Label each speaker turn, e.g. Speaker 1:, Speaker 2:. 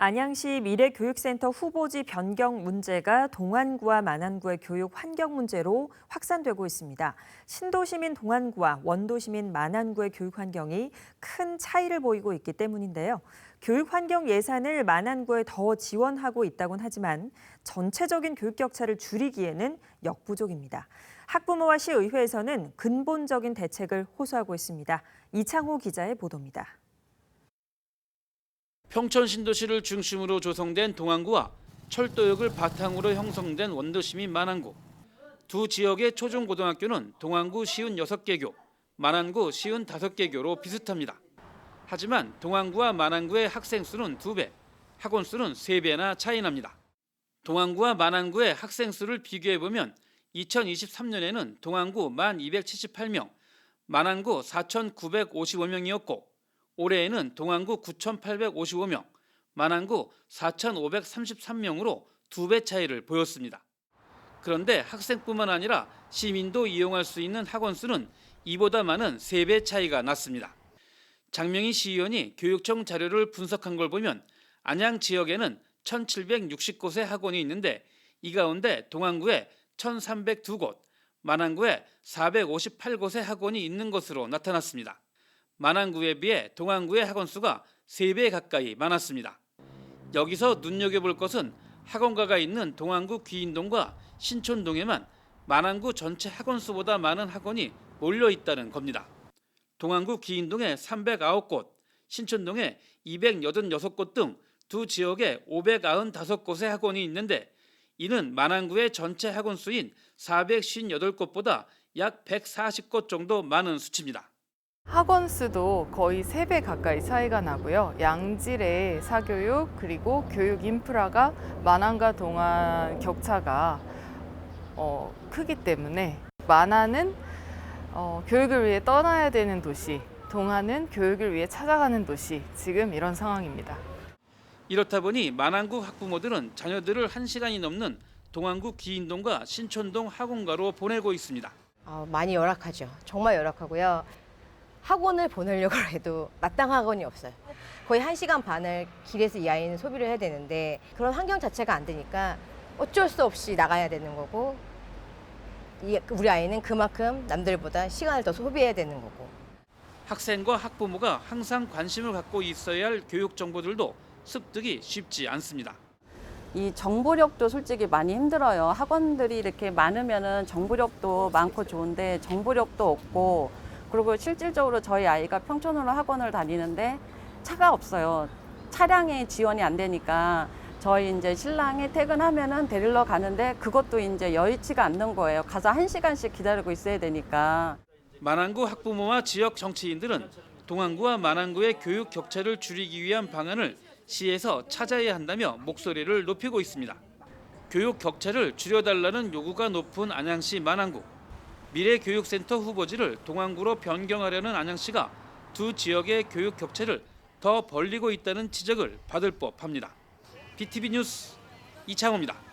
Speaker 1: 안양시 미래교육센터 후보지 변경 문제가 동안구와 만안구의 교육 환경 문제로 확산되고 있습니다. 신도시민 동안구와 원도시민 만안구의 교육 환경이 큰 차이를 보이고 있기 때문인데요. 교육 환경 예산을 만안구에 더 지원하고 있다곤 하지만 전체적인 교육 격차를 줄이기에는 역부족입니다. 학부모와 시의회에서는 근본적인 대책을 호소하고 있습니다. 이창호 기자의 보도입니다.
Speaker 2: 평촌 신도시를 중심으로 조성된 동안구와 철도역을 바탕으로 형성된 원도시민 만안구. 두 지역의 초중고등학교는 동안구 시은 6개 교, 만안구 시은 5개 교로 비슷합니다. 하지만 동안구와 만안구의 학생 수는 2배, 학원 수는 3배나 차이 납니다. 동안구와 만안구의 학생 수를 비교해 보면 2023년에는 동안구 1,278명, 만안구 4,955명이었고 올해에는 동안구 9,855명, 만안구 4,533명으로 두 배 차이를 보였습니다. 그런데 학생뿐만 아니라 시민도 이용할 수 있는 학원 수는 이보다 많은 세 배 차이가 났습니다. 장명희 시의원이 교육청 자료를 분석한 걸 보면 안양 지역에는 1,760곳의 학원이 있는데 이 가운데 동안구에 1,302곳, 만안구에 458곳의 학원이 있는 것으로 나타났습니다. 만안구에 비해 동안구의 학원 수가 3배 가까이 많았습니다. 여기서 눈여겨볼 것은 학원가가 있는 동안구 귀인동과 신촌동에만 만안구 전체 학원 수보다 많은 학원이 몰려 있다는 겁니다. 동안구 귀인동에 309곳, 신촌동에 286곳 등 두 지역에 595곳의 학원이 있는데 이는 만안구의 전체 학원 수인 458곳보다 약 140곳 정도 많은 수치입니다.
Speaker 3: 학원 수도 거의 3배 가까이 차이가 나고요. 양질의 사교육 그리고 교육 인프라가 만안과 동안 격차가 어, 크기 때문에 만안은 어, 교육을 위해 떠나야 되는 도시, 동안은 교육을 위해 찾아가는 도시. 지금 이런 상황입니다.
Speaker 2: 이렇다 보니 만안구 학부모들은 자녀들을 1시간이 넘는 동안구 기인동과 신촌동 학원가로 보내고 있습니다.
Speaker 4: 아, 많이 열악하죠. 정말 열악하고요. 학원을 보내려고 해도 마땅 학원이 없어요. 거의 한 시간 반을 길에서 이 아이는 소비를 해야 되는데 그런 환경 자체가 안 되니까 어쩔 수 없이 나가야 되는 거고 이- 우리 아이는 그만큼 남들보다 시간을 더 소비해야 되는 거고
Speaker 2: 학생과 학부모가 항상 관심을 갖고 있어야 할 교육 정보들도 습득이 쉽지 않습니다.
Speaker 5: 이 정보력도 솔직히 많이 힘들어요. 학원들이 이렇게 많으면은 정보력도 많고 좋은데 정보력도 없고 그리고 실질적으로 저희 아이가 평촌으로 학원을 다니는데 차가 없어요. 차량의 지원이 안 되니까 저희 이제 신랑이 퇴근하면은 데리러 가는데 그것도 이제 여의치가 않는 거예요. 가서 한 시간씩 기다리고 있어야 되니까.
Speaker 2: 만안구 학부모와 지역 정치인들은 동안구와 만안구의 교육 격차를 줄이기 위한 방안을 시에서 찾아야 한다며 목소리를 높이고 있습니다. 교육 격차를 줄여달라는 요구가 높은 안양시 만안구. 미래교육센터 후보지를 동안구로 변경하려는 안양시가 두 지역의 교육 격차를 더 벌리고 있다는 지적을 받을 법합니다. BTV 뉴스 이창호입니다.